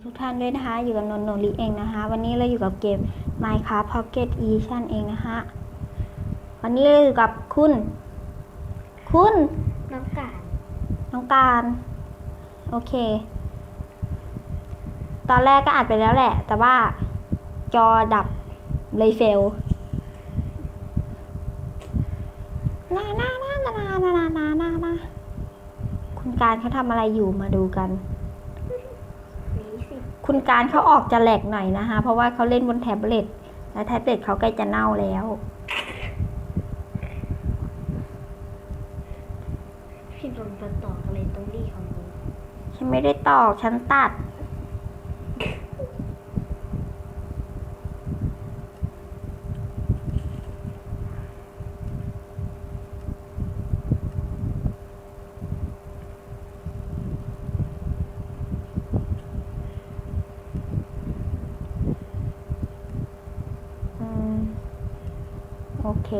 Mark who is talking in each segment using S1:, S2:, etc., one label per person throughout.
S1: ทุกท่านด้วยนะคะ อยู่กับนนโนริเองนะคะ วันนี้เราอยู่กับเกม Minecraft Pocket Edition เองนะคะวันนี้เราอยู่กับคุณ คุณ
S2: น้องการ
S1: น้องการ โอเค ตอนแรกก็อัดไปแล้วแหละ แต่ว่าจอดับเลยเฟลนานานานานานานานคุณการเขาทำอะไรอยู่มาดูกัน คุณการเขาออกจะแหลกหน่อยนะคะ เพราะว่าเขาเล่นบนแท็บเล็ตและแท็บเล็ตเขาใกล้จะเน่าแล้ว
S2: พี่โดนตัดต่ออะไรตรงนี้ของมึง
S1: ฉันไม่ได้ตอกฉันตัด เค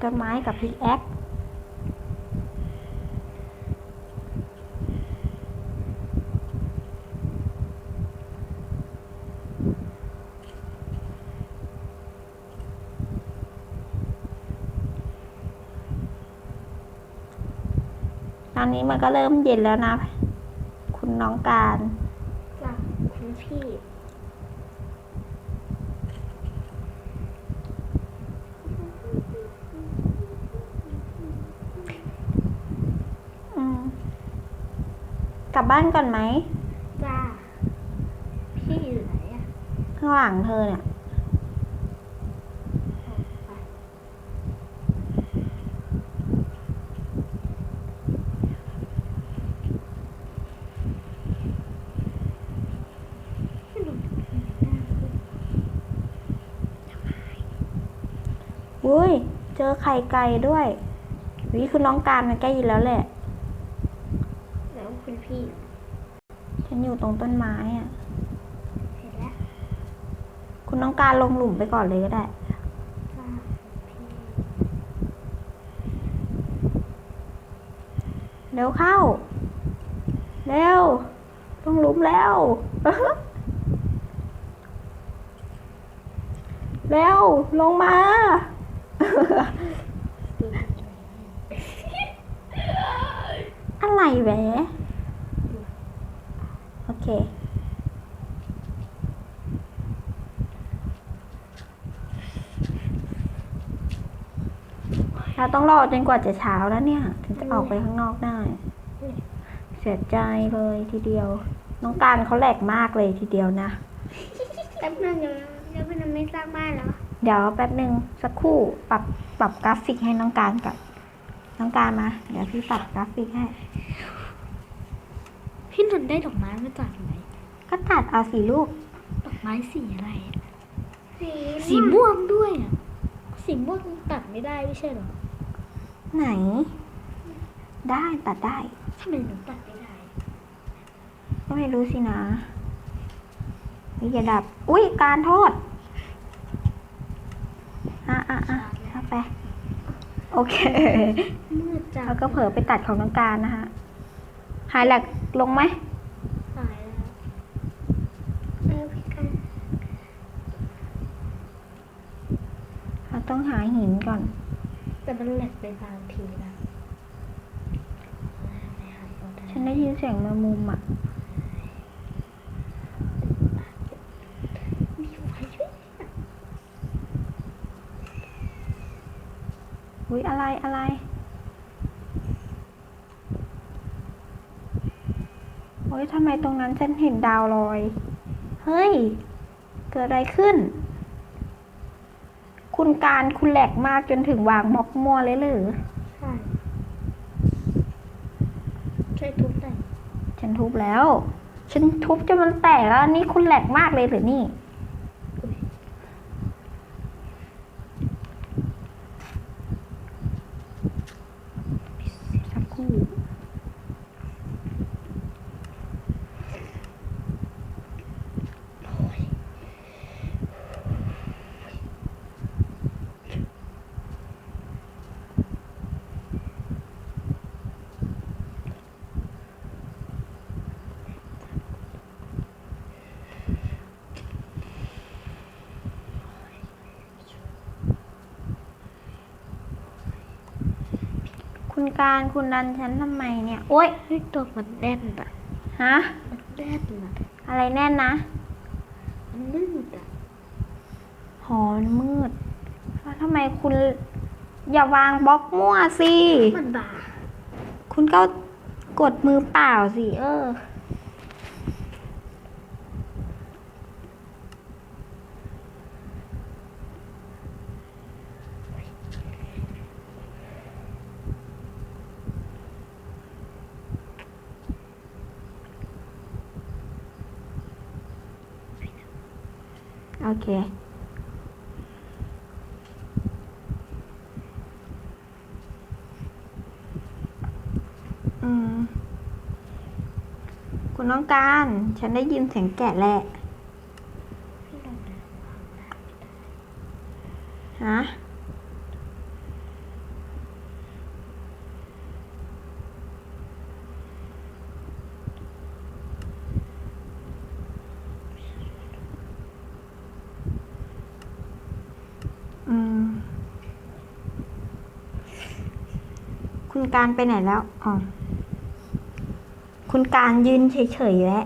S1: ต้นไม้กับพิกแอคตอนนี้มันก็เริ่มเย็นแล้วนะ คุณน้องการ
S2: จากคุณพี่
S1: อืม กลับบ้านก่อนไหม
S2: จ้า พี่อยู่ไหนอะ
S1: ข้างหลังเธอเนี่ย
S2: ไป
S1: อุ้ย เจอไข่ไก่ด้วย วิคุณน้องการมันใกล้ยินแล้วแหละ
S2: แล้วคุณพี่
S1: ฉันอยู่ตรงต้นไม้อะ
S2: เห็นแล้ว
S1: คุณน้องการลงหลุมไปก่อนเลยก็ได้
S2: จ้าพี่
S1: เร็วเข้า เร็วลงหลุมแล้ว เร็ว ลงมา อะไรแหวะโอ เค เราต้องรอจนกว่าจะเช้าแล้วเนี่ย ถึงจะออกไปข้างนอกได้ เสียใจเลยทีเดียว น้องการเขาแหลกมากเลยทีเดียวนะ
S2: แป๊บนึงเดี๋ยวเดี๋ยวพี่น้ำไม่สร้างบ้านแล้ว
S1: เดี๋ยวแป๊บหนึ่งสักครู่ปรับปรับกราฟิกให้น้องการกับน้องการมา เดี๋ยวพี่ปรับกราฟิกให้
S2: พี่นนท์ได้ดอกไม้มาจากไหน
S1: ก็ตัดเอาสีลูก
S2: ดอกไม้สีอะไรอะ
S3: สี
S2: สีม่วงด้วยอะสีม่วงตัดไม่ได้ไม่ใช่เหรอ
S1: ไหน ได้ตัดได้
S2: ทำไมหนูตัดไม่ได้
S1: ก็ไม่รู้สินะวิจะดับ อุ้ยการโทษ อะอะอะเอาไป โอเค
S2: มืดจัง
S1: แล้วก็เผลอไปตัดของน้องการนะฮะ หายแหลกลงไหม
S2: ตายแล้ว
S3: เออพี่กัน
S1: เราต้องหาหินก่อน
S2: แต่มันแหลกไปบางทีนะไม่หายก็ได้
S1: ฉันได้ยินเสียงแมงมุมอะ
S2: มีไฟช่วย
S1: อุ้ยอะไรอะไร โอ้ยทำไมตรงนั้นฉันเห็นดาวลอย เฮ้ย เกิดอะไรขึ้น คุณการคุณแหลกมากจนถึงวางม็อกมัวเลยหรือ
S2: ใช่ ช่วยทุบหน่อย
S1: ฉันทุบแล้ว ฉันทุบจนมันแตกแล้วนี่คุณแหลกมากเลยหรือนี่ คุณการคุณดันฉันทำไมเนี่ย โอ๊ย
S2: เฮ้ยตัวมันแน่นอะ
S1: ฮะ
S2: มันแน่นอะ
S1: อะไรแน่นนะ
S2: มันมืดอะ
S1: หอมันมืดแล้วทำไมคุณ อย่าวางบล็อกมั่วสิ
S2: มันบา
S1: คุณก็กดมือเปล่าสิ เออ โอเค อืม คุณน้องการ ฉันได้ยินเสียงแกะแหละ
S2: พี่ลองนะ
S1: ฮะ คุณการไปไหนแล้วอ๋อคุณการยืนเฉยๆแล้ว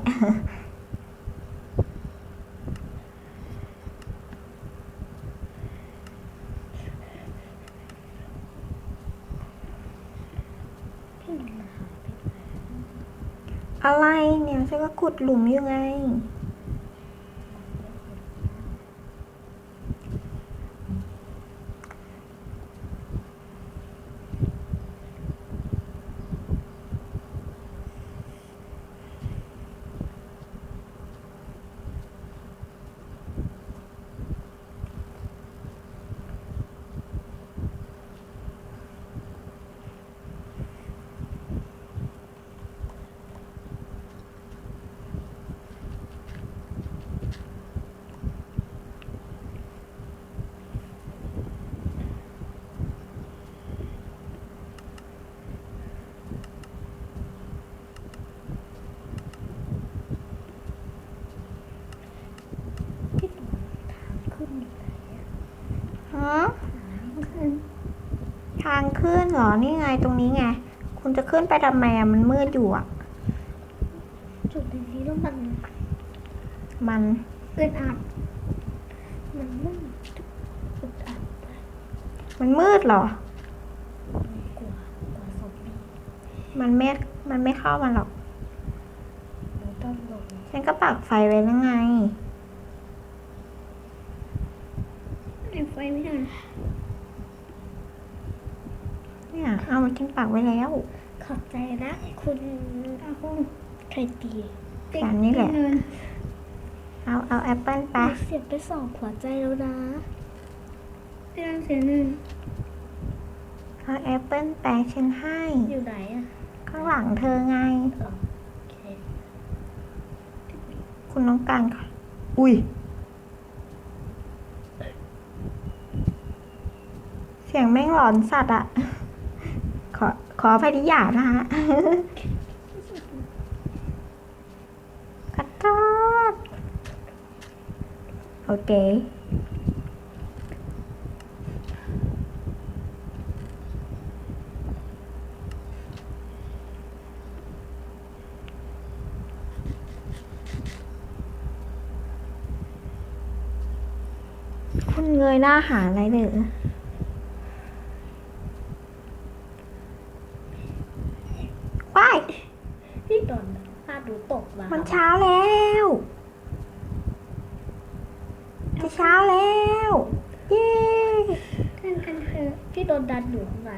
S2: พี่ลองมาหาพี่
S1: อะไรเนี่ยฉันก็ขุดหลุมอยู่ไง
S2: พี่ลองทางขึ้นอยู่ไหนอะ
S1: ฮะ ทางขึ้น เหรอ นี่ไงตรงนี้ไง คุณจะขึ้นไปทำไมอะมันมืดอยู่อะ
S2: จุดนี้แล้วมัน
S1: มัน
S2: อึดอัดมันมืดอึดอัด
S1: มันมืดเหรอ
S2: กว่ากว่าซอมบี้
S1: มันไม่มันไม่เข้ามาหรอก
S2: เราต้องลง
S1: ฉันก็ปักไฟไว้แล้วไง
S3: ไฟไม่ทัน
S1: เนี่ยเอาฉันปักไว้แล้ว
S2: ขอบใจนะคุณ
S3: เอาคุณ
S2: ใครตี
S1: แบบนี้แหละ
S3: เงิน
S1: เอาเอาแอปเปิลไป
S2: เสียบไปสองหัวใจแล้วนะ
S3: พี่ลองเสียเงิน
S1: เอาแอปเปิลแปะฉันให้
S2: อยู่ไหนอะ
S1: ข้างหลังเธอไง
S2: โอเค
S1: คุณน้องการค่ะ อุ้ยเสียงแม่งหลอนสัตว์อะ ขอขออภัยที่หยาบนะคะขอโทษโอเคคุณเงยหน้าหาอะไรเลย ว้าย
S2: พี่ดอนพาดูตกมา
S1: มันเช้าแล้วจะเช้าแล้ว เย้
S3: ท่านกันเถอะ
S2: พี่โดนดันหนูเข้าไป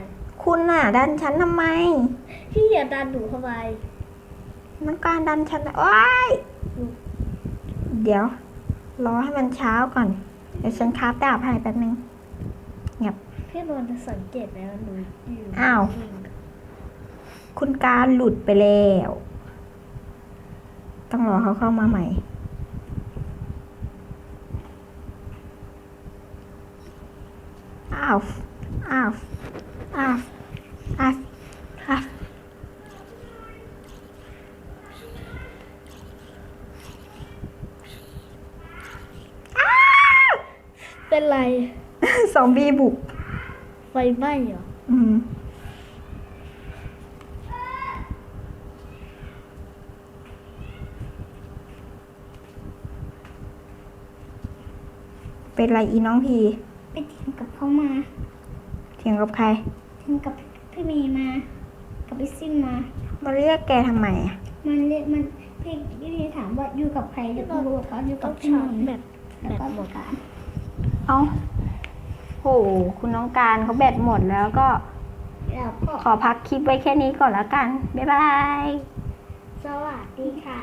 S1: คุณน่ะ ดันฉันทำไม
S2: พี่อย่าดันหนูเข้าไป
S1: น้องการดันฉันว้าย เดี๋ยว รอให้มันเช้าก่อน เดี๋ยวฉันคราบดาบให้แป๊บนึง
S2: พี่โดนสังเกตไหมว่าหนูอยู่
S1: อ้าว คุณการหลุดไปแล้ว ต้องรอเขาเข้ามาใหม่ อ้าว อ้าว อ้าว อ้าว อ้าว
S2: เป็นไร
S1: ซอมบี้บุก
S2: ไฟไหม้เหรอ
S1: อืม เป็นไรอีน้องพี
S3: ไปเถียงกับเขามา
S1: เถียงกับใคร
S3: เถียงกับพี่เมย์มา กับพี่ซิ่งมา
S1: มาเรียกแกทำไมอะ
S3: มันเรียกมันพี่พี่เมย์ถามว่าอยู่กับใครอยู่กับเขาอยู่กับพี่
S2: ชา
S3: เม
S2: ร์จ
S3: ย์
S2: แบต
S3: แล้วก็บอกการ
S1: เอ้าโหคุณน้องการเขาแบตหมดแล้วก็
S3: แล้วก็
S1: ขอพักคลิปไว้แค่นี้ก่อนแล้วกัน บ๊ายบาย
S3: สวัสดีค่ะ